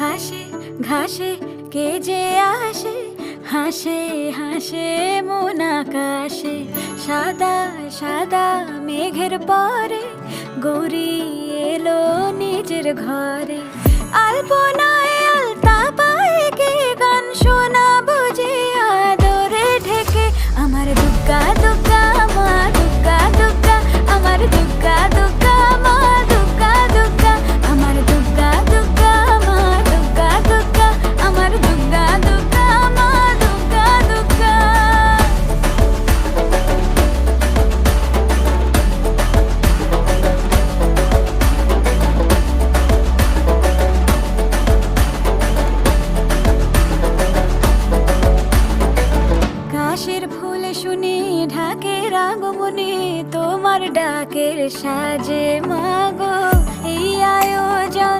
ঘাসে ঘাসে কে যে আসে? হাসে হাসে মন আকাশে। সাদা সাদা মেঘের পরে গৌরী এলো নিজের ঘরে। আলপনায় ঢাকে রাগমনে তোমার ডাকের সাজে মাগো।